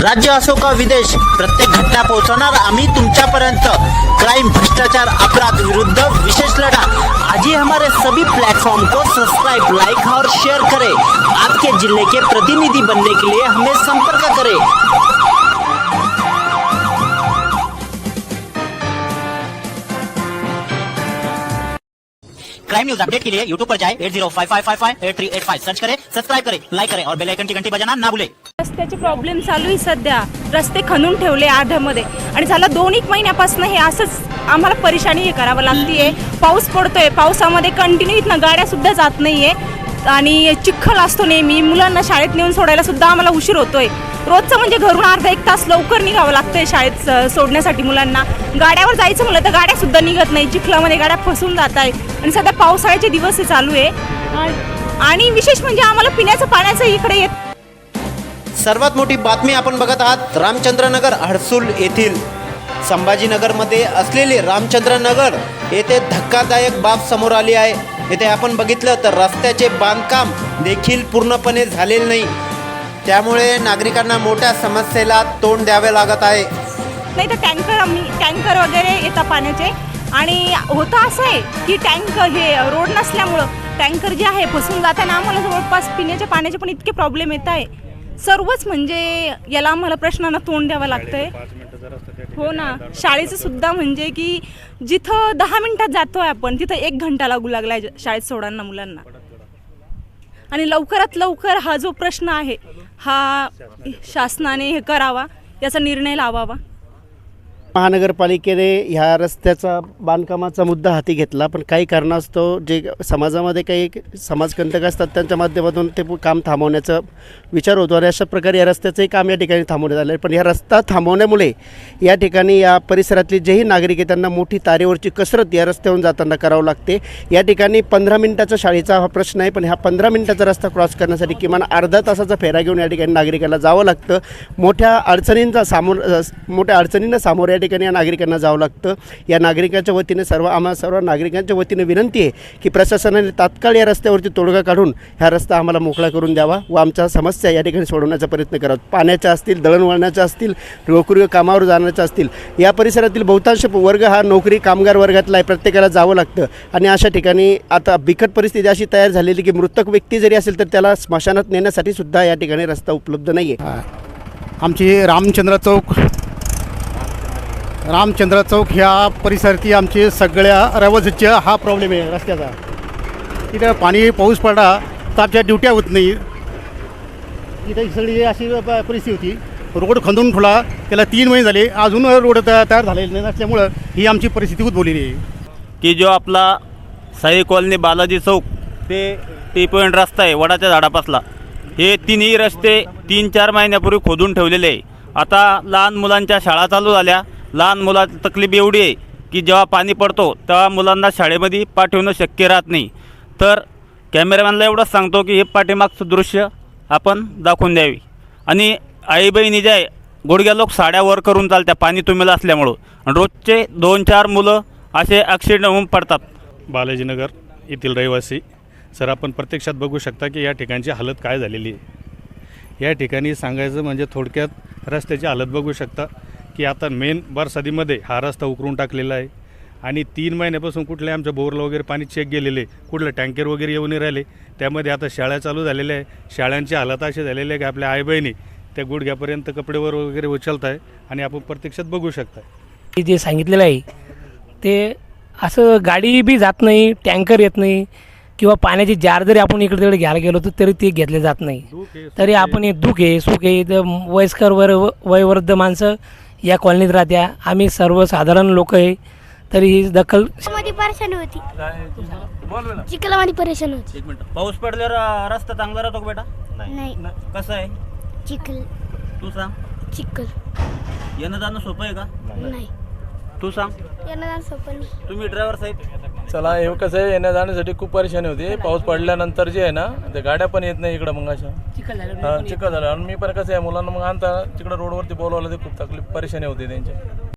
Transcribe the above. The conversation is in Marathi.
राज्य असो का विदेश प्रत्येक घटना पोहोचवणार, आम्ही तुमच्यापर्यंत क्राइम भ्रष्टाचार, अपराध विरुद्ध विशेष लढा. आज ही हमारे सभी प्लेटफॉर्म को सब्सक्राइब लाइक और शेयर करें. आपके ज़िले के प्रतिनिधि बनने के लिए हमें संपर्क करें. क्राइम न्यूज़ अपडेट के लिए यूट्यूब पर जाए एट ज़ीरो सर्च करें सब्सक्राइब करें लाइक करें और बेल आइकन की घंटी बजाना ना भूलें. रस्त्याचे प्रॉब्लेम चालू आहे सध्या. रस्ते खणून ठेवले अर्ध्यामध्ये आणि झालं दोन एक महिन्यापासून हे असंच आम्हाला परेशानी हे करावं लागतीये. पाऊस पडतोय. पावसामध्ये कंटिन्यू इथनं गाड्या सुद्धा जात नाहीये. आणि चिखल असतो नेहमी. मुलांना शाळेत नेऊन सोडायला सुद्धा आम्हाला उशीर होतोय. रोजचं म्हणजे घरून अर्धा एक तास लवकर निघावं लागतंय शाळेत स- सोडण्यासाठी मुलांना. गाड्यावर जायचं म्हणलं तर गाड्या सुद्धा निघत नाही. चिखलामध्ये गाड्या फसून जात आहे आणि सध्या पावसाळ्याचे दिवस हे चालू आहे. आणि विशेष म्हणजे आम्हाला पिण्याचं पाण्याचं इकडे येत सर्वात मोठी बातमी आपण बघत आहात रामचंद्रनगर हडसूल येथील संभाजीनगरमध्ये असलेले रामचंद्रनगर येथे धक्कादायक बाब समोर आली आहे. येथे आपण बघितलं तर रस्त्याचे बांधकाम देखील पूर्णपणे झालेले नाही. त्यामुळे नागरिकांना मोठ्या समस्येला तोंड द्यावे लागत आहे. नाही तर टँकर आम्ही टँकर वगैरे येतात पाण्याचे. आणि होतं असं आहे की टँक हे रोड नसल्यामुळं टँकर जे आहे फसून जाताना आम्हाला जवळपास पिण्याच्या पाण्याचे पण इतके प्रॉब्लेम येत आहे. सर्वच म्हणजे याला आम्हाला प्रश्नांना तोंड द्यावं लागतंय. हो ना. शाळेचं सुद्धा म्हणजे की जिथं दहा मिनिटात जातोय आपण तिथं एक घंटा लागू लागलाय शाळेत सोडांना मुलांना. आणि लवकरात लवकर हा जो प्रश्न आहे हा शासनाने हे करावा याचा निर्णय लावावा. महानगरपालिकेने ह्या रस्त्याचा बांधकामाचा मुद्दा हाती घेतला पण काही कारणास्तव जे समाजामध्ये काही समाजकंटक असतात त्यांच्या माध्यमातून ते काम थांबवण्याचा विचार होतो आणि अशा प्रकारे या रस्त्याचंही काम या ठिकाणी थांबवण्यात आलं आहे पण या रस्ता थांबवण्यामुळे या ठिकाणी या परिसरातले जेही नागरिक आहे त्यांना मोठी तारेवरची कसरत या रस्त्यावरून जाताना करावं लागते. या ठिकाणी पंधरा मिनिटाचा शाळेचा हा प्रश्न आहे पण ह्या पंधरा मिनिटाचा रस्ता क्रॉस करण्यासाठी किमान अर्धा तासाचा फेरा घेऊन या ठिकाणी नागरिकाला जावं लागतं. मोठ्या अडचणींचा सामोर मोठ्या अडचणींना सामोर या ठिकाणी या नागरिकांना जावं लागतं. या नागरिकांच्या वतीने सर्व आम्हा सर्व नागरिकांच्या वतीने विनंती आहे की प्रशासनाने तात्काळ या रस्त्यावरती तोडगा काढून हा रस्ता आम्हाला मोकळा करून द्यावा व आमच्या समस्या या ठिकाणी सोडवण्याचा प्रयत्न करावा. पाण्याच्या असतील दळणवळणाच्या असतील नोकरी कामावर जाण्याच्या असतील या परिसरातील बहुतांश वर्ग हा नोकरी कामगार वर्गातला आहे. प्रत्येकाला जावं लागतं. आणि अशा ठिकाणी आता बिकट परिस्थिती अशी तयार झालेली की मृतक व्यक्ती जरी असेल तर त्याला स्मशानात नेण्यासाठी सुद्धा या ठिकाणी रस्ता उपलब्ध नाही आहे आमची रामचंद्र चौक रामचंद्र चौक ह्या परिसरातील आमची सगळ्या रहिवासीच्या हा प्रॉब्लेम आहे रस्त्याचा. तिथं पाणी पाऊस पडला तर आमच्या ड्युट्या होत नाही. तिथं ही सगळी अशी प- परिस्थिती होती. रोड खंदून ठेवला त्याला तीन महिने झाले. अजून रोड तयार झालेले नाही नसल्यामुळं ही आमची परिस्थिती उद्भवलेली आहे. की जो आपला साई कॉलनी बालाजी चौक ते टी पॉईंट रस्ता आहे वडाच्या झाडापासला. हे तिन्ही रस्ते तीन चार महिन्यापूर्वी खोदून ठेवलेले आहे. आता लहान मुलांच्या शाळा चालू झाल्या. लहान मुलाची तकलीफ एवढी आहे की जेव्हा पाणी पडतो तेव्हा मुलांना शाळेमध्ये पाठवणं शक्य राहत नाही. तर कॅमेरामॅनला एवढंच सांगतो की हे पाठीमागचं दृश्य आपण दाखवून द्यावी. आणि आई बहिणी जे आहे गुडघ्या लोक साड्या वर करून चालत्या पाणी तुम्हाला असल्यामुळं. आणि रोजचे दोन चार मुलं असे ॲक्सिडेंट होऊन पडतात. बालाजीनगर येथील रहिवासी सर आपण प्रत्यक्षात बघू शकता की या ठिकाणची हालत काय झालेली आहे. या ठिकाणी सांगायचं म्हणजे थोडक्यात रस्त्याची हालत बघू शकता. की आता मेन बरसातीमध्ये हा रस्ता उकरून टाकलेला आहे. आणि तीन महिन्यापासून कुठल्या आमच्या बोरला वगैरे पाणी चेक गेलेले कुठलं टँकर वगैरे येऊन राहिले. त्यामध्ये आता शाळा चालू झालेल्या आहे. शाळांची हालत अशी झालेली आहे की आपल्या आईबहिणी त्या गुडघ्यापर्यंत कपडेवर वगैरे उचलत आहे आणि आपण प्रत्यक्षात बघू शकता ते जे सांगितलेलं आहे ते असं गाडी बी जात नाही टँकर येत नाही किंवा पाण्याची जार जरी आपण इकडे तिकडे घ्यायला गेलो तर तरी ते घेतले जात नाही. तरी आपण हे दुःख आहे सुख आहे. इथं वयस्कर वर वयवृद्ध माणसं या कॉलनीत राहत्या. आम्ही सर्वसाधारण लोक आहे. तरी ही दखलमध्ये परेशानी होती. चिखलामध्ये परेशानी होती. एक मिनिट. पाऊस पडल्यावर रस्ता चांगला राहतो का बेटा? नाही. कसं आहे? चिखल. तू सांग. चिखल. येणं जाणं सोपं आहे का? नाही. तू सांग. येणार सोपं नाही. तुम्ही ड्रायव्हर साहेब. चला हे कसं आहे येण्या जाण्यासाठी खूप परेशानी होती. पाऊस पडल्यानंतर जे आहे ना ते गाड्या पण येत नाही इकडं मग अशा. हा, चिखल झालं. आणि मी पण कसं आहे मुलांना मग आणता तिकडं रोडवरती बोलवलं ते खूप तकलीफ परेशानी होती त्यांची.